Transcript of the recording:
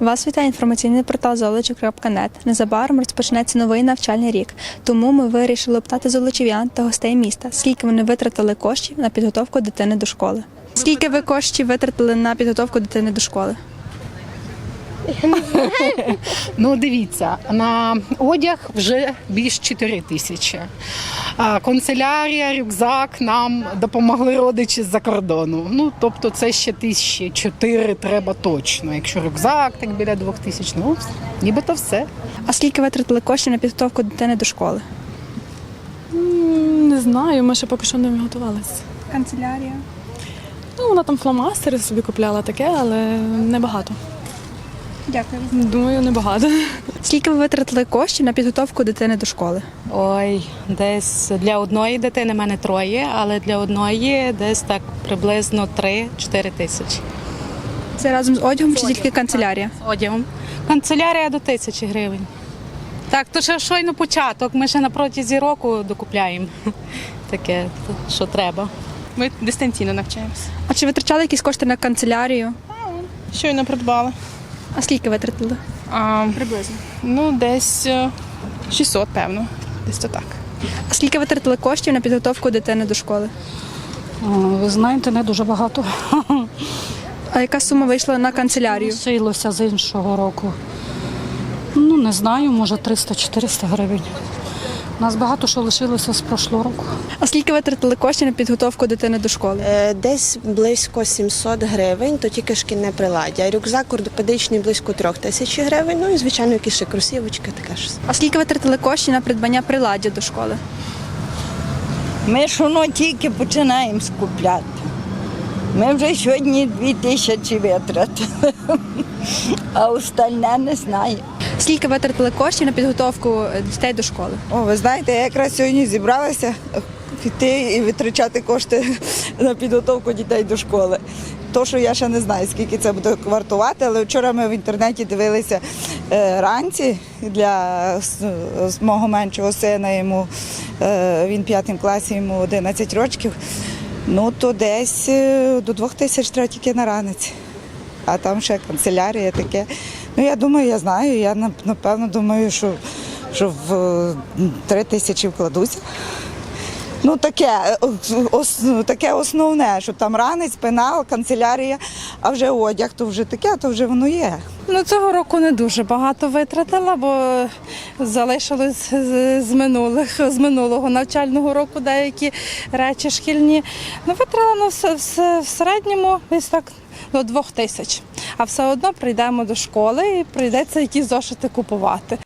Вас вітає інформаційний портал золочів.нет. Незабаром розпочнеться новий навчальний рік. Тому ми вирішили обтати золочів'ян та гостей міста, скільки вони витратили коштів на підготовку дитини до школи. Скільки ви коштів витратили на підготовку дитини до школи? Ну, дивіться, на одяг вже більш 4 тисячі. Канцелярія, рюкзак нам допомогли родичі з-за кордону. Ну, тобто це ще тисячі чотири треба точно. Якщо рюкзак, так біля двох тисяч, ну, нібито все. А скільки витратили коштів на підготовку дитини до школи? Не знаю, ми ще поки що не готувалися. Канцелярія. Ну, вона там фломастери собі купляла таке, але небагато. Дякую. Думаю, небагато. Скільки ви витратили коштів на підготовку дитини до школи? Ой, десь для одної дитини в мене троє, але для одної десь так приблизно 3-4 тисячі. Це разом з одягом чи тільки канцелярія? З одягом. Канцелярія до тисячі гривень. Так, то ще щойно початок. Ми ще на протязі року докупляємо таке, що треба. Ми дистанційно навчаємося. А чи витрачали якісь кошти на канцелярію? Щойно придбали. А скільки витратили? А, Приблизно. ну, десь е, 600, певно. Десь то так. А скільки витратили коштів на підготовку дитини до школи? Ви знаєте, не дуже багато. А яка сума вийшла на канцелярію? Лишилося з іншого року. Ну, не знаю, може 300-400 гривень. У нас багато що лишилося з прошлого року. А скільки витратили коштів на підготовку дитини до школи? Е, Десь близько 700 гривень, то тільки шкільне приладдя. Рюкзак ортопедичний близько 3 тисяч гривень. Ну і звичайно, якісь ще кросівочки, таке ж. А скільки витратили коштів на придбання приладдя до школи? Ми ж воно тільки починаємо скупляти. Ми вже сьогодні дві тисячі витратили, а остальне не знаю. Скільки витратили коштів на підготовку дітей до школи? О, ви знаєте, я якраз сьогодні зібралася піти і витрачати кошти на підготовку дітей до школи. То, що я ще не знаю, скільки це буде вартувати, але вчора ми в інтернеті дивилися е, ранці для мого меншого сина, йому е, він в п'ятому класі, йому 11 років. Ну, то десь е, до двох тисяч треба тільки на ранець. А там ще канцелярія таке. Ну, я думаю, я знаю. Я нап- напевно думаю, що, що в е, три тисячі вкладуся. Ну, таке, е, ос, таке основне, що там ранець, пенал, канцелярія, а вже одяг, то вже таке, то вже воно є. Ну, цього року не дуже багато витратила, бо залишилось з, минулих з минулого навчального року деякі речі шкільні. Ну, витратила ну, все, все в середньому десь так до двох тисяч. А все одно прийдемо до школи і прийдеться якісь зошити купувати.